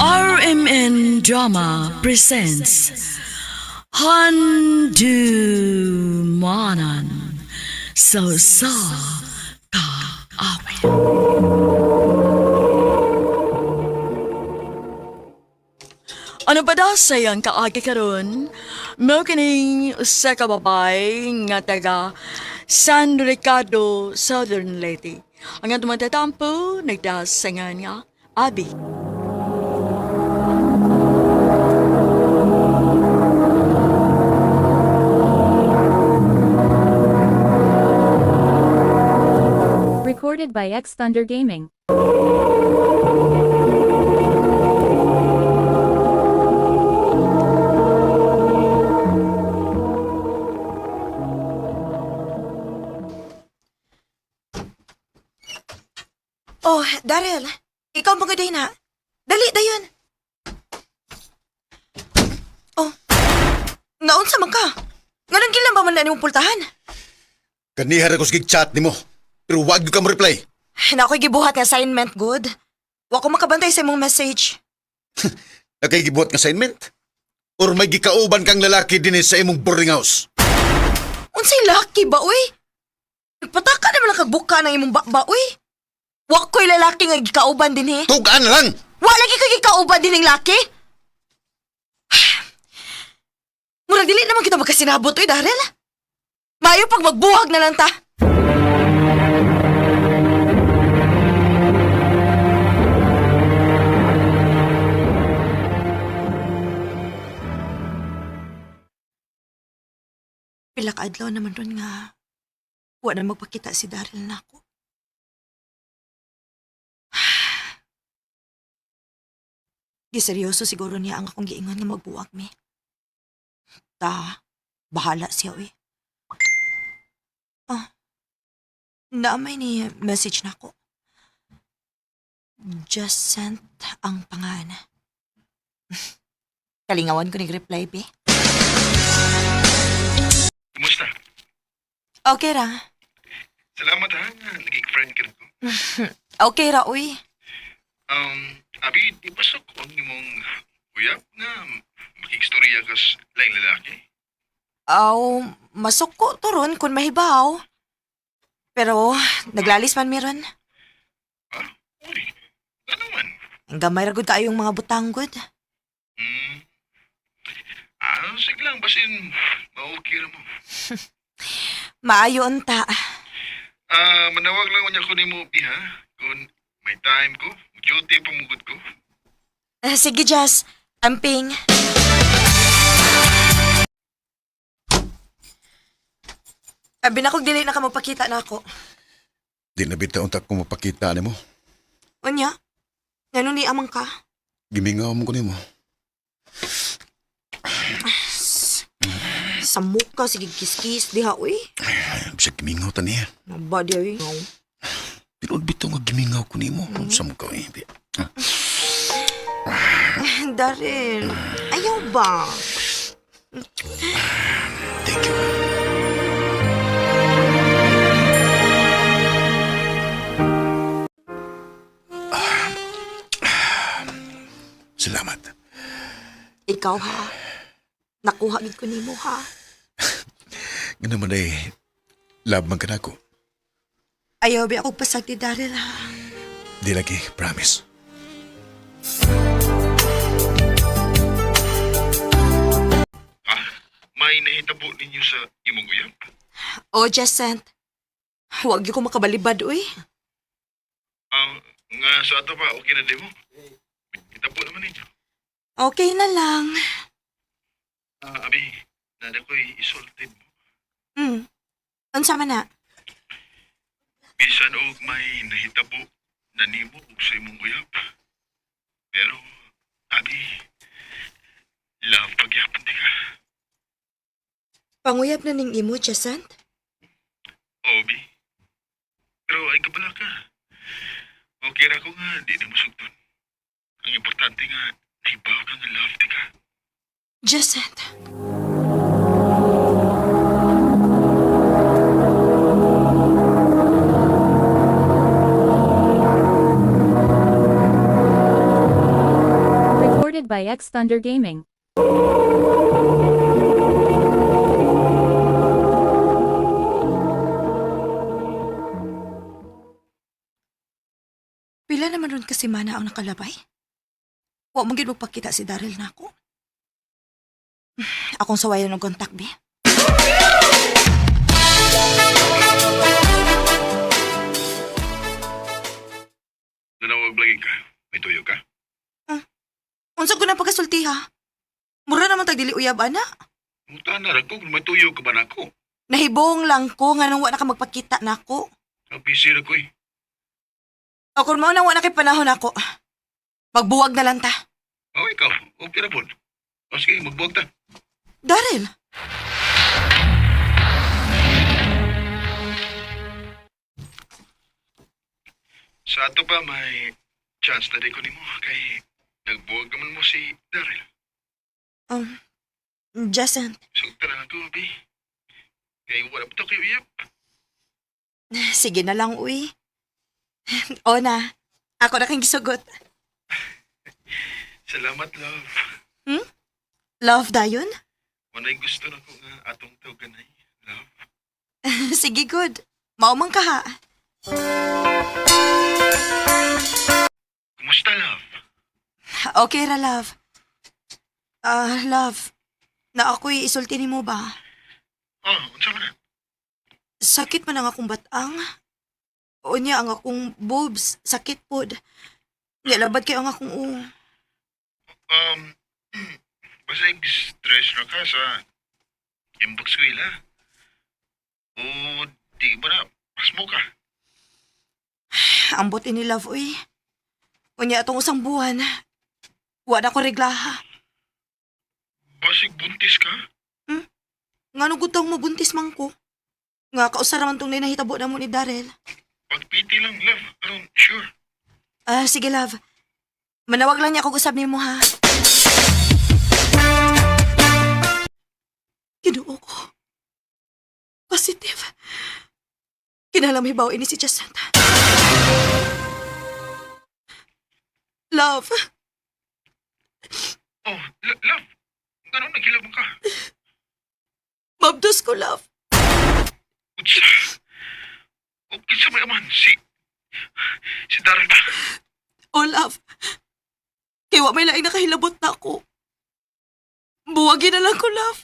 RMN Drama presents Handumanan So Sa Ka Awit Ano ba daw sayang kaagi karon? Mo kining sa kababay nga taga San Ricardo, Southern Leyte. Ang atong matatampo, nagdasangan nga, Abi. Recorded by X Thunder Gaming. Oh, Daryl. Ikaw mga day na. Dali, dayon. Oh. Naunsa man ka? Ganun gilang ba man na nimong pultahan? Kanihar ako sige chat nimo. Pero wag ka mo reply. Na ako'y gibuhat nga assignment, good. Wa ko makabantay sa imong message. Nakaigibuhat nga assignment? Or may gikauban kang lalaki din sa imong boarding house? Unsay laki ba, uy? Nagpataka naman ang kagbuka ng imong bakba, uy. Lalaki nga gikauban din eh. Tugaan lang! Wa lagi ka gikauban din ng laki. Murag dili naman kita magkasinabot, uy, Daryl. Mayo pag magbuhag na lang ta. Pila ka adlaw naman ron nga wa na magpakita si Daryl na Giseryoso siguro niya ang akong giingon nga magbuwag mi. Ta, bahala siya eh. Ah, naamay ni message na ako. Just sent ang pangalan. Kalingawan ko nag-reply, be. Kumusta? Okay ra. Salamat ha, naging friend ka na ko. Okay ra, uy. Um, abi, di ba sa kung imong uyap na makikstorya ka sa laing lalaki? Aw, masuko to ron kung mahibaw. Pero, naglalis man meron. Ah, uy, ano man? Ang gamay ra gud kaayong mga butanggod. Hmm. Ah, sige lang, basin, maukira mo. Maayo unta. Ah, manawag lang niya ko ni mo, Bi, ha? Kung may time ko, duty pamugod ko. Ah, sige, Jazz. Amping. Abi na kog dili na ka magpakita na ako. Di na bitaw unta ko mapakita nimo. Unya? Ngano ni amang ka? Gimingaw mo ko nimo. Sa muka, sige kiskis diha, uy. Bisag gimingaw ta niya. Nabadi, uy. Pero bitaw nga gimingaw ko nimo. Sa mo ka eh. Di. Daryl, ayaw ba? Thank you. Salamat. Ikaw, ha? Nakuha gid ko nimo, ha? Nga naman ay labang ka na ako. Ayaw ba ako pasag ni Daryl, ha? Di lagi, promise. Ha? May nahitabo ninyo sa imong uyap? O, Jacent. Huwag ko makabalibad, uy. Ah, nga sa ato pa, okay na di mo? Hitabo naman ninyo. Okay na lang. Ah, abi, nada ko'y isultid mo. Hmm. Unsa man na? Bisan og may nahitabo na nimo og sa imong uyap. Pero, abi, love pagyapon di ka. Panguyab na ning imo, Jacent? Obi. Pero ay kabala ka. Okay ra ko nga, di na masugton. Ang importante nga, naibaw ka nga love di ka. Jacent. By X Thunder Gaming. Pila naman ron kasi mana ang nakalabay. Wa mong gid magpakita si Daryl na ako. Akong sawayan ng kontak, be. Pagkasulti ha? Mura naman tag dili uyab ana. Muta na ko kung may tuyo ka ba na ako. Nahibong lang ko nga nang wa na ka magpakita nako. Ang busy na ko eh. Ako mao nang wa na kay panahon ako. Magbuwag na lang ta. Oh, ikaw. Okay na po. O sige, magbuwag ta. Daryl, Sa ato ba may chance na di ko nimo kay nagbuwag naman mo si Daryl. um, Jason, Sugta na lang ko, Bi. Kay wala pa to kayo iyap. sige na lang uy. o na, ako na kang gisugot. Salamat, love. Love dayon? Manay gusto na ko nga atong tawganay, love. sige good. Maumang ka ha. Kumusta, love? Okay ra love. Ah, love. Na ako'y isulti ni mo ba? Oh, unsa man? Sakit man ang akong batang. O niya ang akong boobs. Sakit pod. Nilabad kayo ang akong u. Um, basta stress na ka sa inbox ko ila. O di ba na, pas mo ka? Ambot ini love, uy. O niya atong usang buwan. Wala ko reglaha. Basig buntis ka? Nga no gutang mabuntis man ko. Nga kausara man tong nahitabo na mo ni Darrell. Pagpiti lang, love. Aron, sure. Ah, sige love. Manawag lang niya ako usab nimo ha. Kinuo ko. Positive. Kinalamibaw ini si Jacinta. Love, Oh, lo- love. Ganun nagkilabang ka. mabdos ko love. Utsa. O, kinsa may aman, si... Si Daryl ba? Oh love. Kaya wa may laing nakahilabot na ako. Buwagin na lang ko love.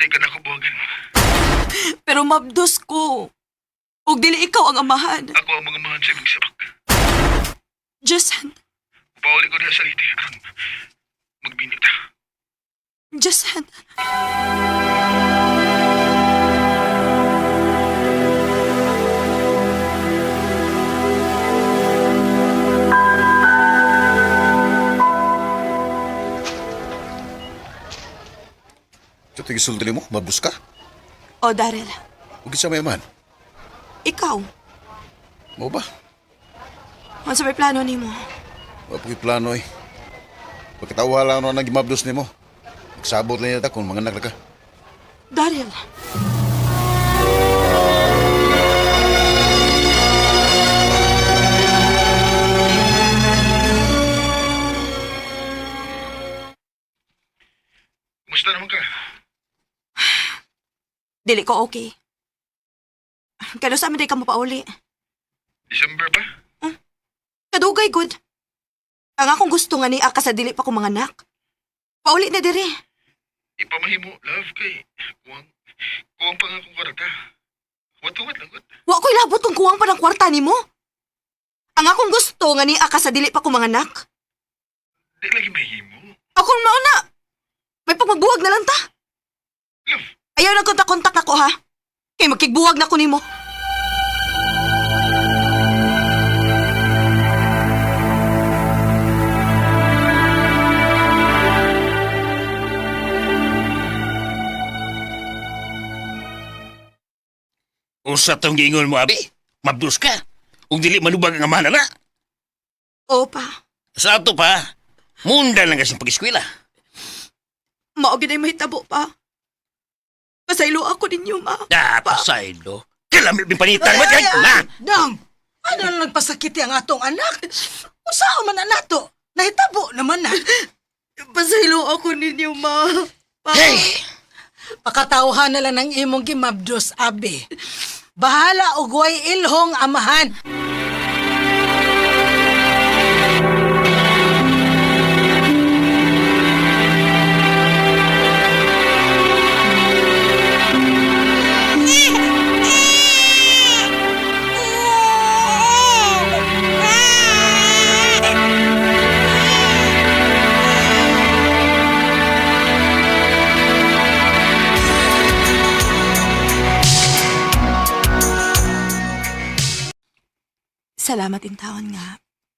Di ka na ko buwagan. Pero mabdos ko. Ug dili ikaw ang amahan. Ako ang mga mahan sa magsabak. Jason, Pauli ko niya sa liti. Aron, magbinyo ta. Jason. Ito tigisulti mo, mabus ka. O Daryl, Huwag sa may man. ikaw, Mo ba? ano sa may plano nimo? Wapoy plano eh. Pagkatawa lang no nang gimabdos nimo. Magsabot lang yata kung mga ka. Daryl, Kumusta naman ka? dili ko okay. Kano sa amin ka mo pauli. December ba? Kadugay good. Ang akong gusto nga ni Aka sa dili pa ko mga anak. Pauli na diri. Ipamahimo, love, kay... Kuwang... Kuwang pa nga akong karata. Wat-wat lang, wat. Wa ko'y labot kung kuwang pa ng kwarta nimo. Ang akong gusto nga ni Aka sa dili pa ko mga anak. Di lagi mahimo. Ako mao na. May pagmagbuwag na lang ta. Love, Ayaw na kontak-kontak ako ha. Kay magkigbuwag na ko nimo. Usa tong giingon mo, abi. Mabdus ka. Ug dili manubag ang amahan na. Opa, Sa ato pa, munda lang kasing pag-eskwela. mao gid ay mahitabo pa. Pasaylo ako ninyo ma. Ah, pasaylo. Kalamit min panitan. Ba't kay na? Dam! Ano na nagpasakiti ang atong anak? Usaha man na nato. Nahitabo naman na. Pasaylo ako ninyo, ma. Pa. Hey! Pakatawhan na lang ng imong gimabdos, abi. Bahala og way ilhong amahan.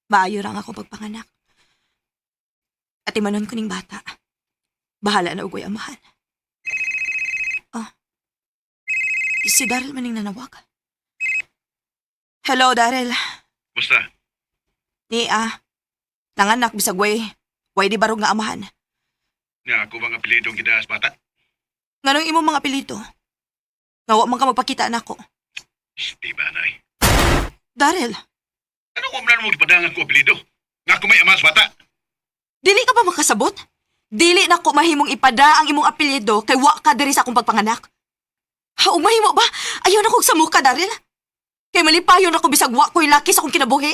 Maayo rang ako pagpanganak. At imanon ko ning bata. Bahala na ugoy amahan. Oh. Si Daryl maning nanawag. Hello, Daryl. Basta, Ni, ah, nanganak bisag way. Way di barog nga amahan. nga ako bang apelidong gidaas bata? Nganong imong mga pilito? Nga wa man ka magpakita nako. Steve Anay. Daryl, Ano ko man mo gipadangan ko apelido? Nga ako may amas bata? dili ka pa makasabot? Dili na ko mahimong ipada ang imong apelyido kay wa ka diri sa akong pagpanganak. Ha, ug mahimo ba? Ayaw na kog sa muka, Daryl. Kay malipayon na ko bisag wa ko'y laki sa akong kinabuhi.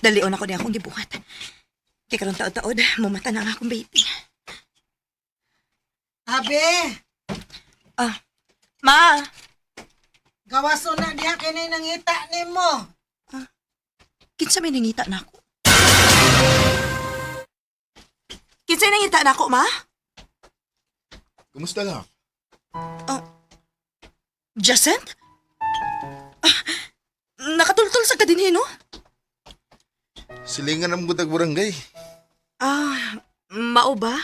Dalion ako niya akong gibuhat. Kay karon taod-taod, mumata na nga akong baby. Abi, Ma, gawaso na diha kini nangita nimo. kinsa may nangita na ako? Kinsa nangita na ako, ma? Kumusta lang? Jacent? Ah, nakatultol sa kadinhi, no? Silingan ang gutag barangay. Ah, mao ba?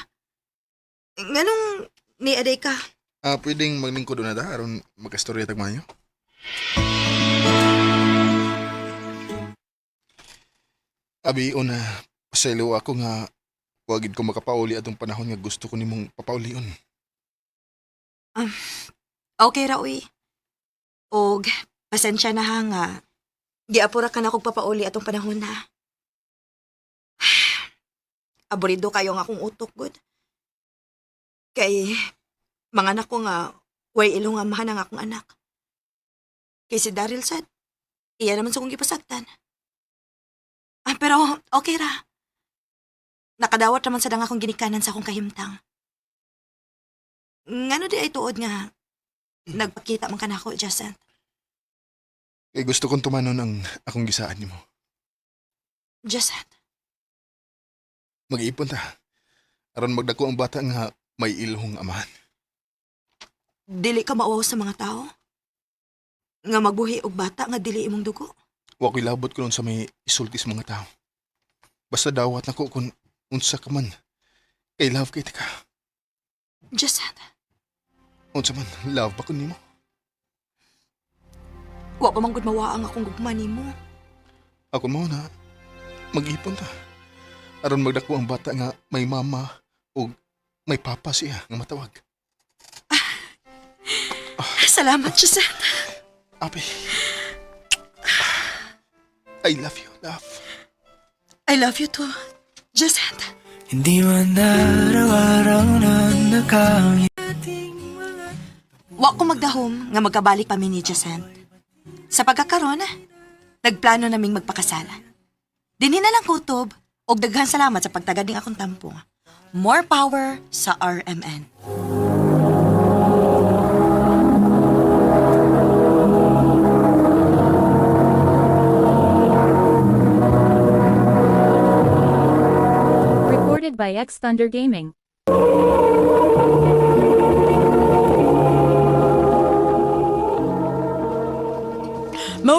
Nganong ni aday ka? Ah, pwedeng maglingkod na da aron magkastorya tag mayo. Abi, una, pasaylo ako nga wagid ko makapauli atong panahon nga gusto ko nimong papaulion. Okay ra, uy. Og, pasensya na ha nga. Giapura ka na kog papauli atong panahon na. Aborido kayo nga akong utok, good. Kay, mga anak ko nga, way ilong amahan ang akong anak. Kay si Daryl sad, iya naman sa kong gipasagtan. Ah, pero okay ra. Nakadawat naman sa dang akong ginikanan sa akong kahimtang. Ngano di ay tuod nga, nagpakita man ka na ako, Jason. Kay gusto kong tumanon ang akong gisaan nimo. Jason. Mag-iipon ta. Aron magdako ang bata nga may ilhong amahan. Dili ka maawaw sa mga tao? Nga magbuhi og bata nga dili imong dugo? Wa ko'y labot ko sa may isulti sa mga tao. Basta dawat na ko kung unsa ka man. Kay love kay ka. Jason, Unsa man, love pa ko nimo. wa pa man gud mawaang akong gugma nimo. Ako mo na, mag-ipon ta. Aron magdako ang bata nga may mama o may papa siya nga matawag. Salamat, Jason. Abi. I love you, love. I love you too, Jason. Hindi man araw-araw na nakangit Wa ko magdahom nga magkabalik pa mi ni Jason. Sa pagkakaroon, nagplano naming magpakasalan. Dinhi na lang kutob og daghan salamat sa pagtagad ning akong tampo. More power sa RMN. Recorded by X Thunder Gaming.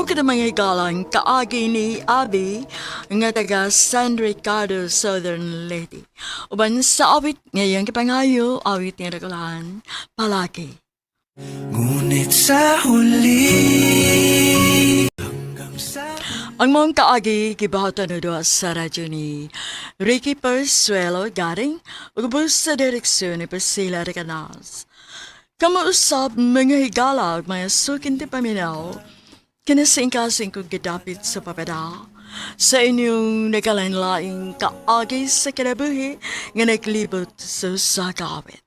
Mao ka mga higalang kaagi ni Abi nga taga San Ricardo Southern Lady. Uban sa awit ngayong kapangayo, awit ni Ragulahan, palagi. Ngunit sa huli Ang mong kaagi gibahatan na doon sa radyo ni Ricky Persuelo garing ugubos sa direksyon ni Priscilla Recanas. Kamuusap mga higala at mga sukin ti paminaw, kinasingkasing kong gidapit sa papada sa inyong nagalain-laing kaagi sa kinabuhi nga naglibot sa sakawit.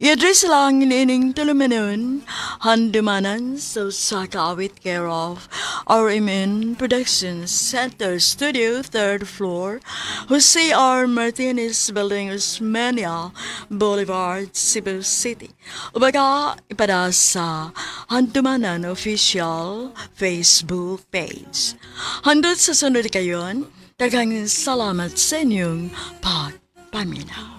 I-address lang inining tulumanon, handumanan sa sakawit care of RMN Productions Center Studio, 3rd floor, Jose R. Martinez Building, Osmania Boulevard, Cebu City. Ubaga, ipada sa Handumanan Official Facebook page. Handot sa sunod kayon, daghang salamat sa inyong pagpaminaw.